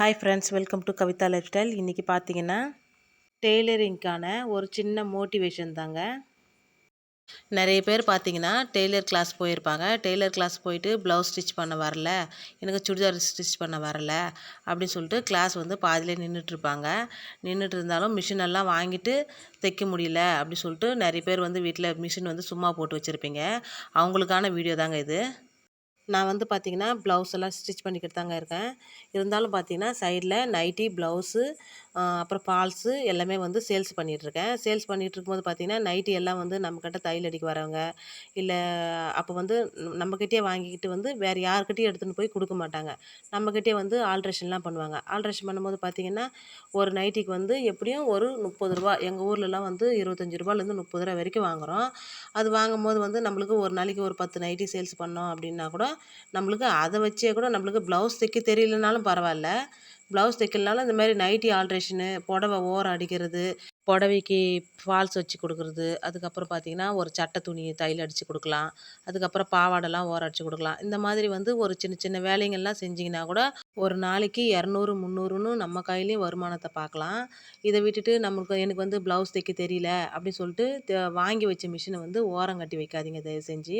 Hi friends welcome to Kavitha life style இன்றைக்கி பார்த்தீங்கன்னா டெய்லரிங்க்கான ஒரு சின்ன மோட்டிவேஷன் தாங்க. நிறைய பேர் பார்த்தீங்கன்னா டெய்லர் கிளாஸ் போயிருப்பாங்க. டெய்லர் கிளாஸ் போயிட்டு ப்ளவுஸ் ஸ்டிச் பண்ண வரல. எனக்கு சுடிதார் ஸ்டிச் பண்ண வரல. அப்படின்னு சொல்லிட்டு கிளாஸ் வந்து பாதியிலே நின்றுட்டுருப்பாங்க நின்றுட்டு இருந்தாலும் மிஷின் எல்லாம் வாங்கிட்டு தைக்க முடியல. அப்படின்னு சொல்லிட்டு நிறைய பேர் வந்து வீட்டில் மிஷின் வந்து சும்மா போட்டு வச்சுருப்பீங்க. அவங்களுக்கான வீடியோ தாங்க இது. நான் வந்து பார்த்திங்கன்னா ப்ளவுஸ் எல்லாம் ஸ்டிச் பண்ணிக்கிட்டு தாங்க இருக்கேன். இருந்தாலும் பார்த்திங்கன்னா சைடில் நைட்டி ப்ளவுஸு அப்புறம் ஃபால்ஸு எல்லாமே வந்து சேல்ஸ் பண்ணிகிட்ருக்கேன் சேல்ஸ் பண்ணிகிட்டு இருக்கும்போது பார்த்திங்கன்னா நைட்டி எல்லாம் வந்து நம்மக்கிட்ட தையல் அடிக்க வரவங்க இல்லை அப்போ வந்து நம்மக்கிட்டே வாங்கிக்கிட்டு வந்து வேறு யாருக்கிட்டையும் எடுத்துகிட்டு போய் கொடுக்க மாட்டாங்க. நம்மக்கிட்டே வந்து ஆல்ட்ரேஷன்லாம் பண்ணுவாங்க. ஆல்ட்ரேஷன் பண்ணும்போது பார்த்திங்கன்னா ஒரு நைட்டிக்கு வந்து எப்படியும் ஒரு முப்பது ரூபா எங்கள் ஊர்லலாம் வந்து இருபத்தஞ்சி ரூபாலேருந்து முப்பது ரூபா வரைக்கும் வாங்குகிறோம் அது வாங்கும்போது வந்து நம்மளுக்கு ஒரு நாளைக்கு ஒரு பத்து நைட்டி சேல்ஸ் பண்ணோம் அப்படின்னா கூட நம்மளுக்கு அதை வச்சே கூட நம்மளுக்கு ப்ளவுஸ் தைக்க தெரியலனாலும் பரவாயில்ல. ப்ளவுஸ் தைக்கலனாலும் இந்த மாதிரி நைட்டி ஆல்ட்ரேஷனு புடவ ஓரம் அடிக்கிறது புடவைக்கு ஃபால்ஸ் வச்சு கொடுக்குறது அதுக்கப்புறம் பார்த்திங்கன்னா ஒரு சட்டை துணி தையல் அடித்து கொடுக்கலாம் அதுக்கப்புறம் பாவாடைலாம் ஓரம் அடித்து கொடுக்கலாம். இந்த மாதிரி வந்து ஒரு சின்ன சின்ன வேலைங்கள்லாம் செஞ்சிங்கன்னா கூட ஒரு நாளைக்கு இரநூறு முந்நூறுன்னு நம்ம கையிலையும் வருமானத்தை பார்க்கலாம். இதை விட்டுட்டு நம்மளுக்கு எனக்கு வந்து ப்ளவுஸ் தைக்க தெரியல அப்படின்னு சொல்லிட்டு வாங்கி வச்ச மிஷினை வந்து ஓரம் கட்டி வைக்காதீங்க தயவு செஞ்சு.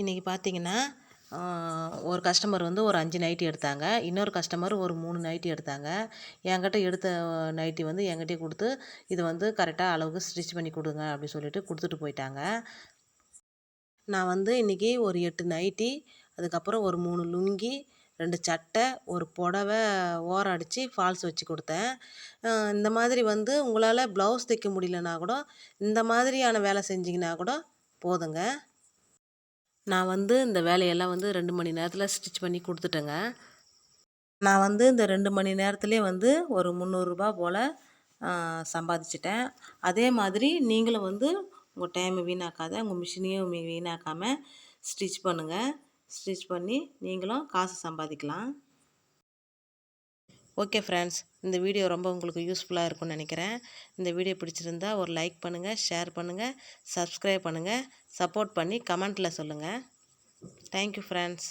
இன்றைக்கி பார்த்தீங்கன்னா ஒரு கஸ்டமர் வந்து ஒரு அஞ்சு நைட்டி எடுத்தாங்க. இன்னொரு கஸ்டமர் ஒரு மூணு நைட்டி எடுத்தாங்க. என்கிட்ட எடுத்த நைட்டி வந்து என்கிட்டயே கொடுத்து இது வந்து கரெக்டாக அளவுக்கு ஸ்டிச் பண்ணி கொடுங்க அப்படின்னு சொல்லிட்டு கொடுத்துட்டு போயிட்டாங்க. நான் வந்து இன்றைக்கி ஒரு எட்டு நைட்டி அதுக்கப்புறம் ஒரு மூணு லுங்கி ரெண்டு சட்டை ஒரு புடவை ஓரம் அடித்து ஃபால்ஸ் வச்சு கொடுத்தேன். இந்த மாதிரி வந்து உங்களால் ப்ளவுஸ் தைக்க முடியலனா கூட இந்த மாதிரியான வேலை செஞ்சிங்கன்னா கூட போதுங்க. நான் வந்து இந்த வேலையெல்லாம் வந்து ரெண்டு மணி நேரத்தில் ஸ்டிச் பண்ணி கொடுத்துட்டேங்க. நான் வந்து இந்த ரெண்டு மணி நேரத்துலேயே வந்து ஒரு முந்நூறுரூபா போல் சம்பாதிச்சிட்டேன். அதே மாதிரி நீங்களும் வந்து உங்கள் டைமை வீணாக்காத உங்கள் மிஷினையும் வீணாக்காமல் ஸ்டிச் பண்ணுங்கள் ஸ்டிச் பண்ணி நீங்களும் காசு சம்பாதிக்கலாம். ஓகே ஃப்ரெண்ட்ஸ் இந்த வீடியோ ரொம்ப உங்களுக்கு யூஸ்ஃபுல்லாக இருக்கும்னு நினைக்கிறேன். இந்த வீடியோ பிடிச்சிருந்தா ஒரு லைக் பண்ணுங்கள் ஷேர் பண்ணுங்கள் சப்ஸ்கிரைப் பண்ணுங்கள் சப்போர்ட் பண்ணி கமெண்ட்டில் சொல்லுங்கள் தேங்க்யூ ஃப்ரெண்ட்ஸ்